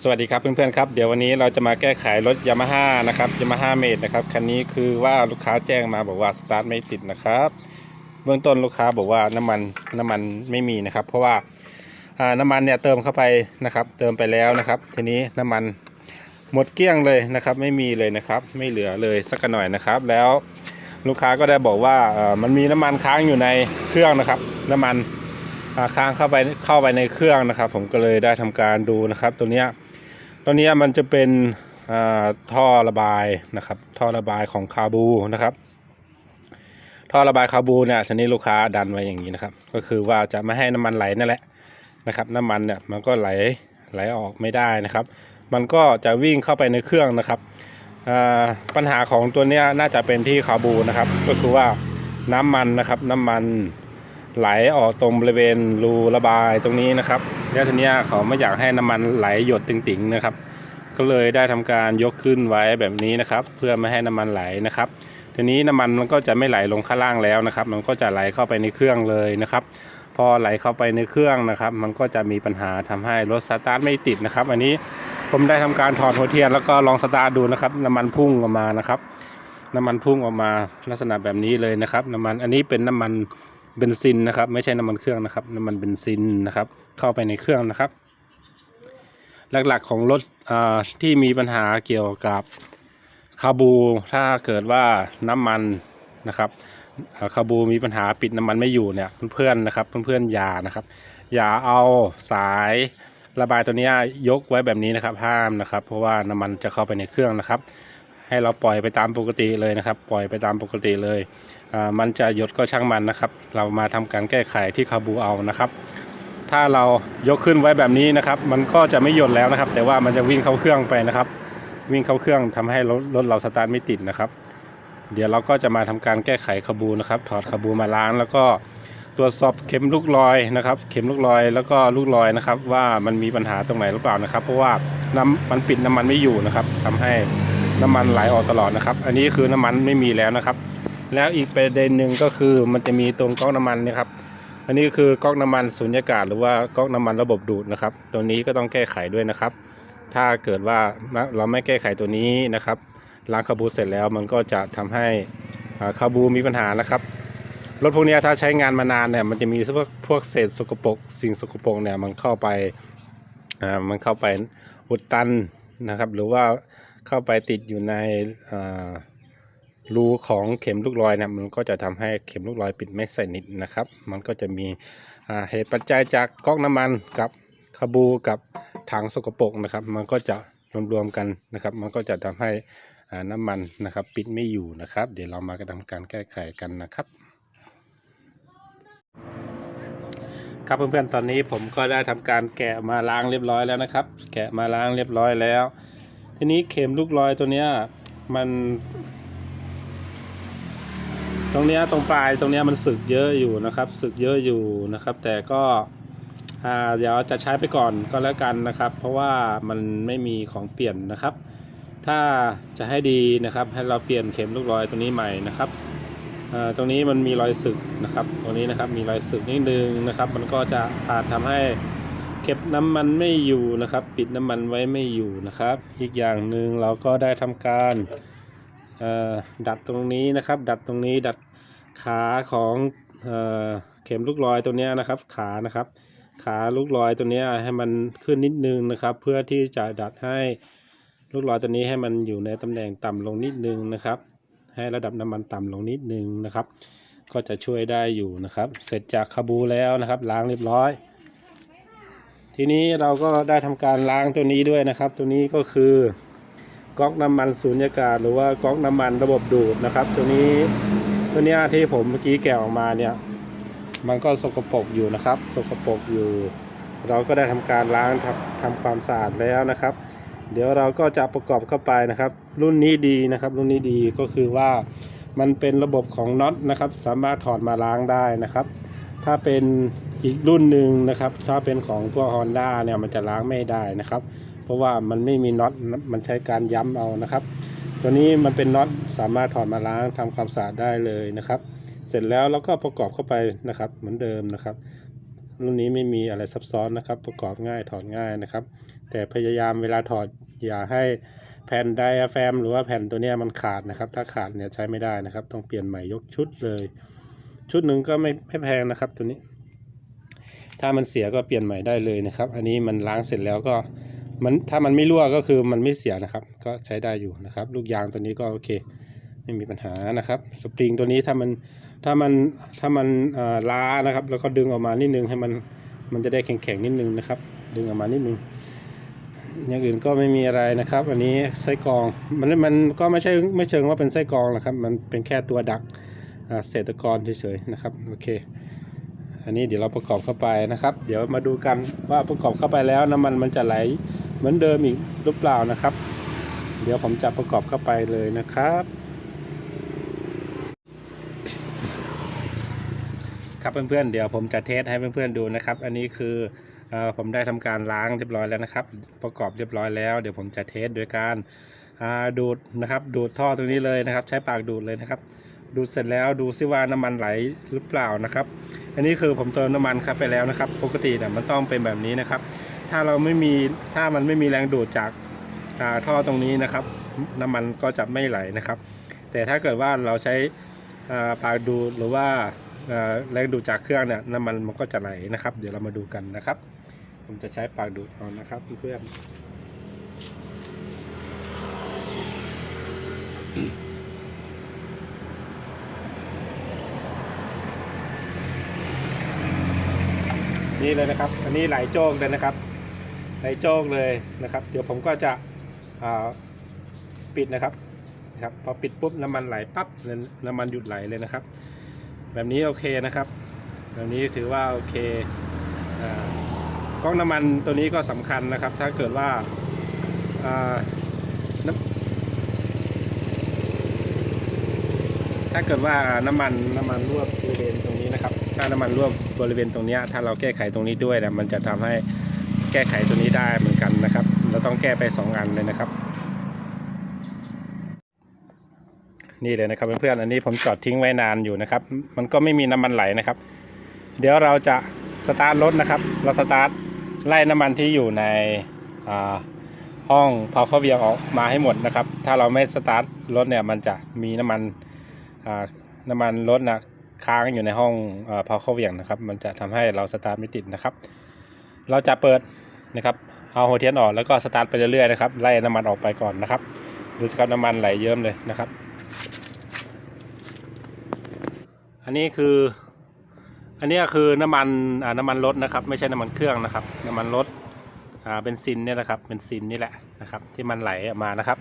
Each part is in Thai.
สวัสดีครับเพื่อนๆครับเดี๋ยววันนี้เราจะมาแก้ไขรถยามาฮ่านะครับยามาฮ่าเมดนะครับคันนี้คือว่าลูกค้าแจ้งมาบอกว่าสตาร์ทไม่ติดนะครับ เบื้องต้นลูกค้าบอกว่าน้ำมันน้ำมันไม่มีนะครับ เพราะว่าน้ำมันเนี่ยเติมเข้าไปนะครับ เติมไปแล้วนะครับ ทีนี้น้ำมันหมดเกลี้ยงเลยนะครับ ไม่มีเลยนะครับ ไม่เหลือเลยสักหน่อยนะครับ แล้วลูกค้าก็ได้บอกว่ามันมีน้ำมันค้างอยู่ในเครื่องนะครับ น้ำมัน ค้างเข้าไปเข้าไปในเครื่องนะครับ ผมก็เลยได้ทำการดูนะครับ ตัวเนี้ยตัวเนี้ยมันจะเป็นท่อระบายนะครับ ท่อระบายของคาบูนะครับท่อระบายคาบูเนี่ยทีนี้ลูกค้าดันไว้อย่างนี้นะครับ ก็คือว่าจะไม่ให้น้ำมันไหลนั่นแหละนะครับ น้ำมันเนี่ยมันก็ไหลไหลออกไม่ได้นะครับ มันก็จะวิ่งเข้าไปในเครื่องนะครับปัญหาของตัวเนี้ยน่าจะเป็นที่คาบูนะครับ ก็คือว่าน้ำมันนะครับน้ำมัน ไหลออกตรงบริเวณรูระบายตรงนี้นะครับ แล้วทีเนี้เขาไม่อยากให้น้ำมันไหลหยดติ่งๆนะครับ ก็เลยได้ทำการยกขึ้นไว้แบบนี้นะครับ เพื่อไม่ให้น้ำมันไหลนะครับ ทีนี้น้ำมันมันก็จะไม่ไหลลงข้างล่างแล้วนะครับ มันก็จะไหลเข้าไปในเครื่องเลยนะครับ พอไหลเข้าไปในเครื่องนะครับ มันก็จะมีปัญหาทำให้รถสตาร์ทไม่ติดนะครับ อันนี้ผมได้ทำการถอดหัวเทียนแล้วก็ลองสตาร์ทดูนะครับน้ำมันพุ่งออกมานะครับ น้ำมันพุ่งออกมาลักษณะแบบนี้เลยนะครับ น้ำมันอันนี้เป็นน้ำมัน เบนซินนะครับ ไม่ใช่น้ำมันเครื่องนะครับ น้ำมันเบนซินนะครับ เข้าไปในเครื่องนะครับ หลักๆของรถที่มีปัญหาเกี่ยวกับคาบูถ้าเกิดว่าน้ำมันนะครับอ่าคาบูมีปัญหาปิดน้ำมันไม่อยู่เนี่ยเพื่อนๆนะครับ เพื่อนๆอย่านะครับ อย่าเอาสายระบายตัวนี้ยกไว้แบบนี้นะครับห้ามนะครับ เพราะว่าน้ำมันจะเข้าไปในเครื่องนะครับ ให้เราปล่อยไปตามปกติเลยนะครับ ปล่อยไปตามปกติเลย มันจะหยดก็ช่างมันนะครับ เรามาทำการแก้ไขที่คาบูเอานะครับ ถ้าเรายกขึ้นไว้แบบนี้นะครับ มันก็จะไม่หยดแล้วนะครับ แต่ว่ามันจะวิ่งเข้าเครื่องไปนะครับ วิ่งเข้าเครื่องทำให้รถรถเราสตาร์ทไม่ติดนะครับ เดี๋ยวเราก็จะมาทำการแก้ไขคาบูนะครับ ถอดคาบูมาล้างแล้วก็ตรวจสอบเข็มลูกลอยนะครับ เข็มลูกลอยแล้วก็ลูกลอยนะครับ ว่ามันมีปัญหาตรงไหนหรือเปล่านะครับ เพราะว่าน้ำมันปิดน้ำมันไม่อยู่นะครับทำให้น้ำมันไหลออกตลอดนะครับ อันนี้คือน้ำมันไม่มีแล้วนะครับ แล้วอีกประเด็นหนึ่งก็คือมันจะมีตรงก๊อกน้ำมันนะครับ อันนี้คือก๊อกน้ำมันสุญญากาศ หรือว่าก๊อกน้ำมันระบบดูดนะครับ ตัวนี้ก็ต้องแก้ไขด้วยนะครับ ถ้าเกิดว่าเราไม่แก้ไขตัวนี้นะครับล้างคาบูเสร็จแล้วมันก็จะทำให้อ่าคาบูมีปัญหานะครับรถพวกนี้ถ้าใช้งานมานานเนี่ยมันจะมีพวกพวกเศษสกปรกสิ่งสกปรกเนี่ยมันเข้าไปอ่ามันเข้าไปอุดตันนะครับ หรือว่าเข้าไปติดอยู่ในอ่า รูของเข็มลูกลอยนี่ยมันก็จะทำให้เข็มลูกลอยปิดไม่สนิทนะครับ มันก็จะมีเหตุปัจจัยจากก๊อกน้ำมันกับคาบูกับถังสกปรกนะครับ มันก็จะรวมๆกันนะครับ มันก็จะทำให้น้ำมันนะครับ ปิดไม่อยู่นะครับ เดี๋ยวเรามาทำการแก้ไขกันนะครับ ครับเพื่อนๆตอนนี้ผมก็ได้ทำการแกะมาล้างเรียบร้อยแล้วนะครับ แกะมาล้างเรียบร้อยแล้ว ทีนี้เข็มลูกลอยตัวเนี้ยมัน ตรงเนี้ยตรงปลายตรงเนี้ยมันสึกเยอะอยู่นะครับ สึกเยอะอยู่นะครับ แต่ก็อ่าเดี๋ยวจะใช้ไปก่อนก็แล้วกันนะครับ เพราะว่ามันไม่มีของเปลี่ยนนะครับ ถ้าจะให้ดีนะครับ ให้เราเปลี่ยนเข็มลูกลอยตัวนี้ใหม่นะครับอ่าตรงนี้มันมีรอยสึกนะครับ ตรงนี้นะครับมีรอยสึกนิดนึงนะครับ มันก็จะอาจทำให้เก็บน้ำมันไม่อยู่นะครับ ปิดน้ำมันไว้ไม่อยู่นะครับ อีกอย่างหนึ่งเราก็ได้ทำการ ดัดตรงนี้นะครับ ดัดตรงนี้ดัดขาของเอเข็มลูกลอยตัวนี้นะครับ ขานะครับ ขาลูกลอยตัวนี้ให้มันขึ้นนิดนึงนะครับ เพื่อที่จะดัดให้ลูกลอยตัวนี้ให้มันอยู่ในตำแหน่งต่ำลงนิดนึงนะครับ ให้ระดับน้ำมันต่ำลงนิดนึงนะครับ ก็จะช่วยได้อยู่นะครับ เสร็จจากคาบูแล้วนะครับ ล้างเรียบร้อย ทีนี้เราก็ได้ทำการล้างตัวนี้ด้วยนะครับ ตัวนี้ก็คือ ก๊อกน้ำมันสูญญากาศหรือว่าก๊อกน้ำมันระบบดูดนะครับ ตัวนี้ตัวนี้ที่ผมเมื่อกี้แกะออกมาเนี่ยมันก็สกปรกอยู่นะครับ สกปรกอยู่ เราก็ได้ทำการล้างทำทำความสะอาดแล้วนะครับ เดี๋ยวเราก็จะประกอบเข้าไปนะครับ รุ่นนี้ดีนะครับ รุ่นนี้ดีก็คือว่ามันเป็นระบบของน็อตนะครับ สามารถถอดมาล้างได้นะครับ ถ้าเป็นอีกรุ่นหนึ่งนะครับ ถ้าเป็นของพวก Honda เนี่ยมันจะล้างไม่ได้นะครับ ราะว่ามันไม่มีน็อตมันใช้การย้ำเอานะครับ ตัวนี้มันเป็นน็อตสามารถถอดมาล้างทำความสะอาดได้เลยนะครับ เสร็จแล้วเราก็ประกอบเข้าไปนะครับ เหมือนเดิมนะครับ รุ่นนี้ไม่มีอะไรซับซ้อนนะครับ ประกอบง่ายถอดง่ายนะครับ แต่พยายามเวลาถอดอย่าให้แผ่นไดอะแฟมหรือว่าแผ่นตัวนี้มันขาดนะครับ ถ้าขาดเนี่ยใช้ไม่ได้นะครับ ต้องเปลี่ยนใหม่ยกชุดเลย ชุดหนึ่งก็ไม่ไม่แพงนะครับตัวนี้ ถ้ามันเสียก็เปลี่ยนใหม่ได้เลยนะครับ อันนี้มันล้างเสร็จแล้วก็ มันถ้ามันไม่รั่วก็คือมันไม่เสียนะครับ ก็ใช้ได้อยู่นะครับ ลูกยางตัวนี้ก็โอเค ไม่มีปัญหานะครับ สปริงตัวนี้ถ้ามันถ้ามันถ้ามันล้านะครับ แล้วก็ดึงออกมานิดนึงให้มันมันจะได้แข็งๆนิดนึงนะครับ ดึงออกมานิดนึงอย่างอื่นก็ไม่มีอะไรนะครับ อันนี้ไส้กรองมันมันก็ไม่ใช่ไม่เชิงว่าเป็นไส้กรองหรอกครับ มันเป็นแค่ตัวดักเศษตกอนเฉยๆนะครับโอเค อันนี้เดี๋ยวเราประกอบเข้าไปนะครับ เดี๋ยวมาดูกันว่าประกอบเข้าไปแล้วน้ำมันมันจะไหล เหมือนเดิมอีกหรือเปล่านะครับ เดี๋ยวผมจะประกอบเข้าไปเลยนะครับ ครับเพื่อนๆเดี๋ยวผมจะเทสให้เพื่อนๆดูนะครับ อันนี้คืออผมได้ทำการล้างเรียบร้อยแล้วนะครับ ประกอบเรียบร้อยแล้ว เดี๋ยวผมจะเทสโดยการดูดนะครับ ดูดท่อตรงนี้เลยนะครับ ใช้ปากดูดเลยนะครับ ดูดเสร็จแล้วดูซิว่าน้ำมันไหลหรือเปล่านะครับ อันนี้คือผมเติมน้ำมันครับไปแล้วนะครับ ปกติเนี่ยมันต้องเป็นแบบนี้นะครับ ถ้าเราไม่มีถ้ามันไม่มีแรงดูดจากาท่อตรงนี้นะครับน้ำมันก็จะไม่ไหลนะครับ แต่ถ้าเกิดว่าเราใช้ปากดูดหรือว่าแรงดูดจากเครื่องเนี่ยน้ำมันมันก็จะไหลนะครับ เดี๋ยวเรามาดูกันนะครับ ผมจะใช้ปากดูดเอานะครับเพื่อนนี่เลยนะครับ อันนี้ไหลโจกเลยนะครับ ไหลโจกเลยนะครับ เดี๋ยวผมก็จะปิดนะครับนะครับพอปิดปุ๊บน้ำมันไหลปั๊บน้ำมันหยุดไหลเลยนะครับ แบบนี้โอเคนะครับ แบบนี้ถือว่าโอเคอกล้องน้ำมันตัวนี้ก็สำคัญนะครับ ถ้าเกิดว่าถ้าเกิดว่าน้ำมันน้ำมันรั่วบริเวณตรงนี้นะครับ ถ้าน้ำมันรั่วบริเวณตรงนี้ถ้าเราแก้ไขตรงนี้ด้วยนะมันจะทำให้ แก้ไขตัวนี้ได้เหมือนกันนะครับ เราต้องแก้ไปสองอันเลยนะครับ นี่เลยนะครับเพื่อนๆอันนี้ผมจอดทิ้งไว้นานอยู่นะครับ มันก็ไม่มีน้ำมันไหลนะครับ เดี๋ยวเราจะสตาร์ทรถนะครับ เราสตาร์ทไล่น้ำมันที่อยู่ในอ่าห้องพาวเวอร์เวียงออกมาให้หมดนะครับ ถ้าเราไม่สตาร์ทรถเนี่ยมันจะมีน้ำมันอ่าน้ำมันรถนะค้างอยู่ในห้องพาวเวอร์เวียงนะครับ มันจะทำให้เราสตาร์ทไม่ติดนะครับ เราจะเปิด นะครับเอาหัวเทียนออกแล้วก็สตาร์ทไปเรื่อยๆนะครับไล่น้ำมันออกไปก่อนนะครับดูสิครับน้ำมันไหลเยิ้มเลยนะครับ อันนี้คือ อันนี้คือน้ำมันอ่าน้ำมันรถนะครับ ไม่ใช่น้ำมันเครื่องนะครับ น้ำมันรถอ่าเป็นซินเนี่ยนะครับเป็นซินนี่แหละนะครับ ที่มันไหลออกมานะครับ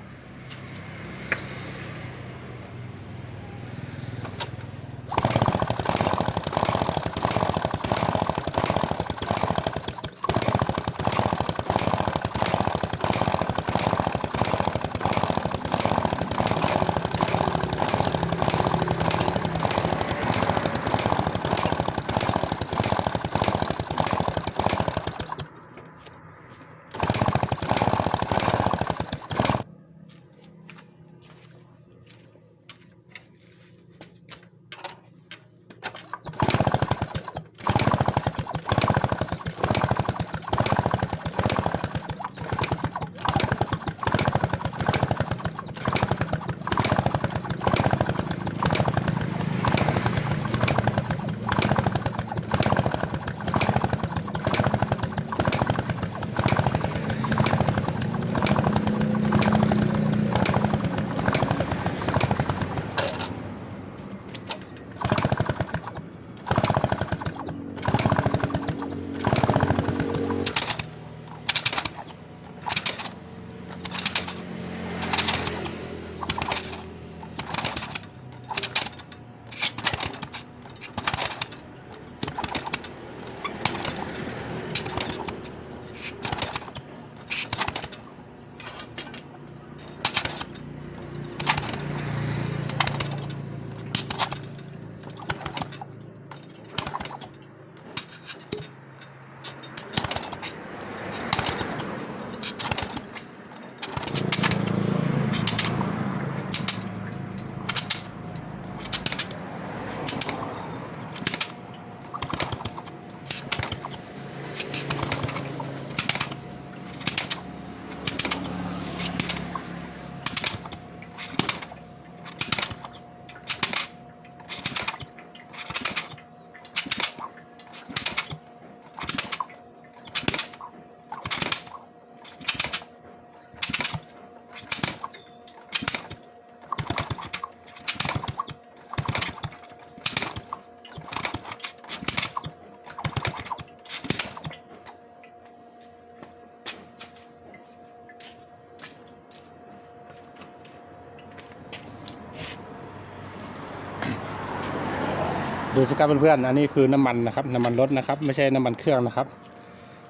ดูสิครับเพื่อนๆอันนี้คือน้ำมันนะครับ น้ำมันรถนะครับ ไม่ใช่น้ำมันเครื่องนะครับ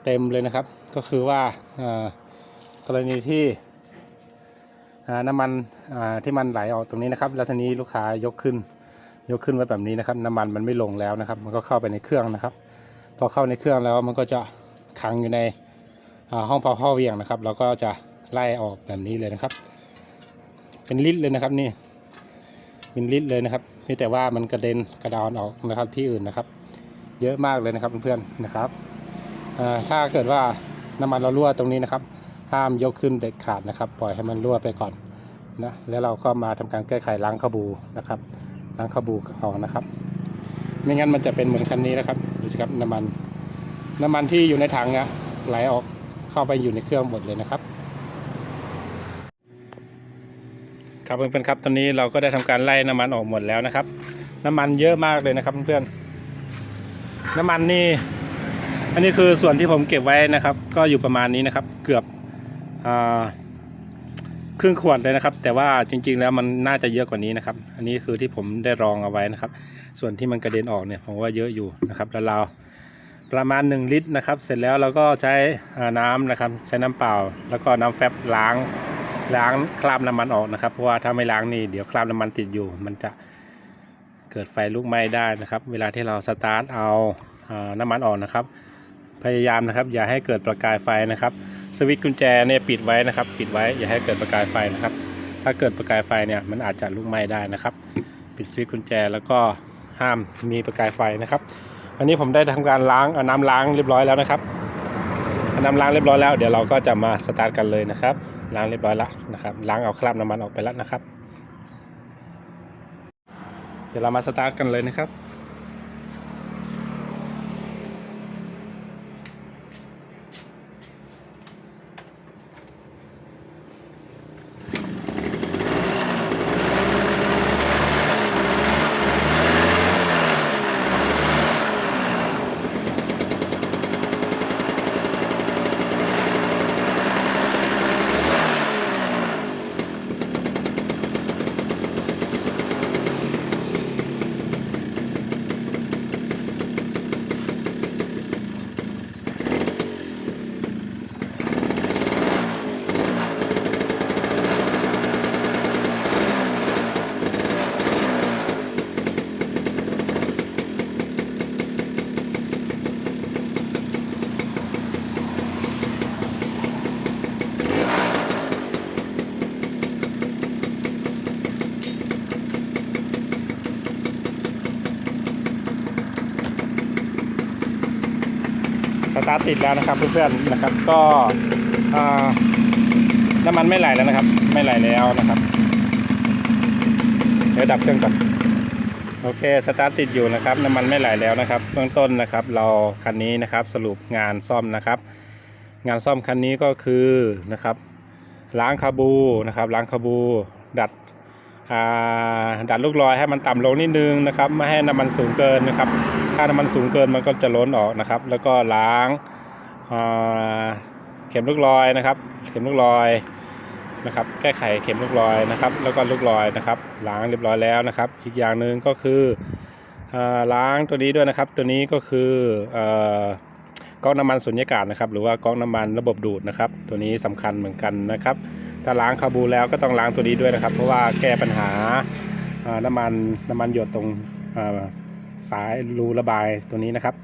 เต็มเลยนะครับ ก็คือว่ากรณีที่น้ำมันที่มันไหลออกตรงนี้นะครับ แล้วทีนี้ลูกค้ายกขึ้น ยกขึ้นไว้แบบนี้นะครับ น้ำมันมันไม่ลงแล้วนะครับ มันก็เข้าไปในเครื่องนะครับ พอเข้าในเครื่องแล้วมันก็จะขังอยู่ในห้องเผาเข้าเวียงนะครับ เราก็จะไล่ออกแบบนี้เลยนะครับ เป็นลิตรเลยนะครับนี่ เป็นลิตรเลยนะครับนี่แต่ว่ามันกระเด็นกระดอนออกนะครับที่อื่นนะครับ เยอะมากเลยนะครับเพื่อนๆนะครับอ่าถ้าเกิดว่าน้ำมันเรารั่วตรงนี้นะครับ ห้ามยกขึ้นเด็ดขาดนะครับ ปล่อยให้มันรั่วไปก่อนนะแล้วเราก็มาทำการแก้ไขล้างขบูนะครับล้างขบูออกนะครับ ไม่งั้นมันจะเป็นเหมือนคันนี้นะครับดูสิครับน้ำมัน น้ำมันที่อยู่ในถังอะไหลออกเข้าไปอยู่ในเครื่องหมดเลยนะครับ ครับเพื่อนๆครับตอนนี้เราก็ได้ทำการไล่น้ำมันออกหมดแล้วนะครับ น้ำมันเยอะมากเลยนะครับเพื่อนๆน้ำมันนี่อันนี้คือส่วนที่ผมเก็บไว้นะครับ ก็อยู่ประมาณนี้นะครับ เกือบอครึ่งขวดเลยนะครับ แต่ว่าจริง ๆ แล้วมันน่าจะเยอะกว่านี้นะครับ อันนี้คือที่ผมได้รองเอาไว้นะครับ ส่วนที่มันกระเด็นออกเนี่ยผมว่าเยอะอยู่นะครับแล้วเราประมาณ 1 ลิตรนะครับ เสร็จแล้วเราก็ใช้น้ำนะครับ ใช้น้ำเปล่า แล้วก็น้ำแฟบล้าง ล้างคราบน้ำมันออกนะครับ เพราะว่าถ้าไม่ล้างนี่เดี๋ยวคราบน้ำมันติดอยู่ มันจะเกิดไฟลุกไหม้ได้นะครับ เวลาที่เราสตาร์ทเอาน้ำมันออกนะครับ พยายามนะครับ อย่าให้เกิดประกายไฟนะครับ สวิตช์กุญแจเนี่ยปิดไว้นะครับ ปิดไว้อย่าให้เกิดประกายไฟนะครับ ถ้าเกิดประกายไฟเนี่ยมันอาจจะลุกไหม้ได้นะครับ ปิดสวิตช์กุญแจแล้วก็ห้ามมีประกายไฟนะครับอันนี้ผมได้ทำการล้างเอาน้ำล้างเรียบร้อยแล้วนะครับน้ำล้างเรียบร้อยแล้วเดี๋ยวเราก็จะมาสตาร์ทกันเลยนะครับ ล้างเรียบร้อยแล้วนะครับ ล้างเอาคราบน้ำมันออกไปแล้วนะครับ เดี๋ยวเรามาสตาร์ทกันเลยนะครับ ตาร์ทติดแล้วนะครับเพื่อนๆนะครับก็น้ำมันไม่ไหลแล้วนะครับ ไม่ไหลแล้วนะครับ เดี๋ยวดับเครื่องก่อนโอเคสตาร์ทติดอยู่นะครับน้ำมันไม่ไหลแล้วนะครับเบื้องต้นนะครับ เราคันนี้นะครับสรุปงานซ่อมนะครับ งานซ่อมคันนี้ก็คือนะครับ ล้างคาบูนะครับ ล้างคาบูดัดดัดลูกลอยให้มันต่ำลงนิดนึงนะครับไม่ให้น้ำมันสูงเกินนะครับ ถ้าน้ำมันสูงเกินมันก็จะล้นออกนะครับ แล้วก็ล้างเข็มลูกลอยนะครับ เข็มลูกลอยนะครับ แก้ไขเข็มลูกลอยนะครับ แล้วก็ลูกลอยนะครับ ล้างเรียบร้อยแล้วนะครับ อีกอย่างหนึ่งก็คืออล้างตัวนี้ด้วยนะครับ ตัวนี้ก็คืออก๊อกน้ำมันสุญญากาศนะครับ หรือว่าก๊อกน้ำมันระบบดูดนะครับ ตัวนี้สำคัญเหมือนกันนะครับ ถ้าล้างคาบูแล้วก็ต้องล้างตัวนี้ด้วยนะครับ เพราะว่าแก้ปัญหาน้ำมันน้ำมันหยดตรง สายรูระบายตัวนี้นะครับ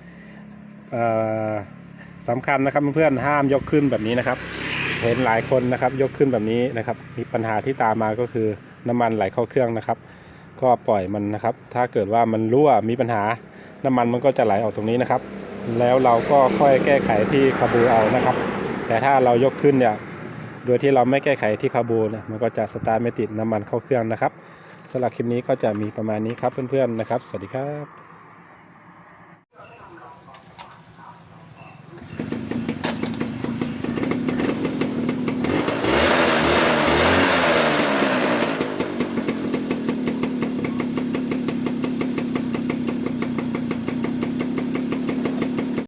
สำคัญนะครับเพื่อนๆห้ามยกขึ้นแบบนี้นะครับเห็นหลายคนนะครับยกขึ้นแบบนี้นะครับ มีปัญหาที่ตามมาก็คือน้ำมันไหลเข้าเครื่องนะครับ ก็ปล่อยมันนะครับ ถ้าเกิดว่ามันรั่วมีปัญหาน้ำมันมันก็จะไหลออกตรงนี้นะครับ แล้วเราก็ค่อยแก้ไขที่คาบูเอานะครับ แต่ถ้าเรายกขึ้นเนี่ยโดยที่เราไม่แก้ไขที่คาบูเนี่ยมันก็จะสตาร์ทไม่ติดน้ำมันเข้าเครื่องนะครับสำหรับคลิปนี้ก็จะมีประมาณนี้ครับเพื่อนๆนะครับ สวัสดีครับ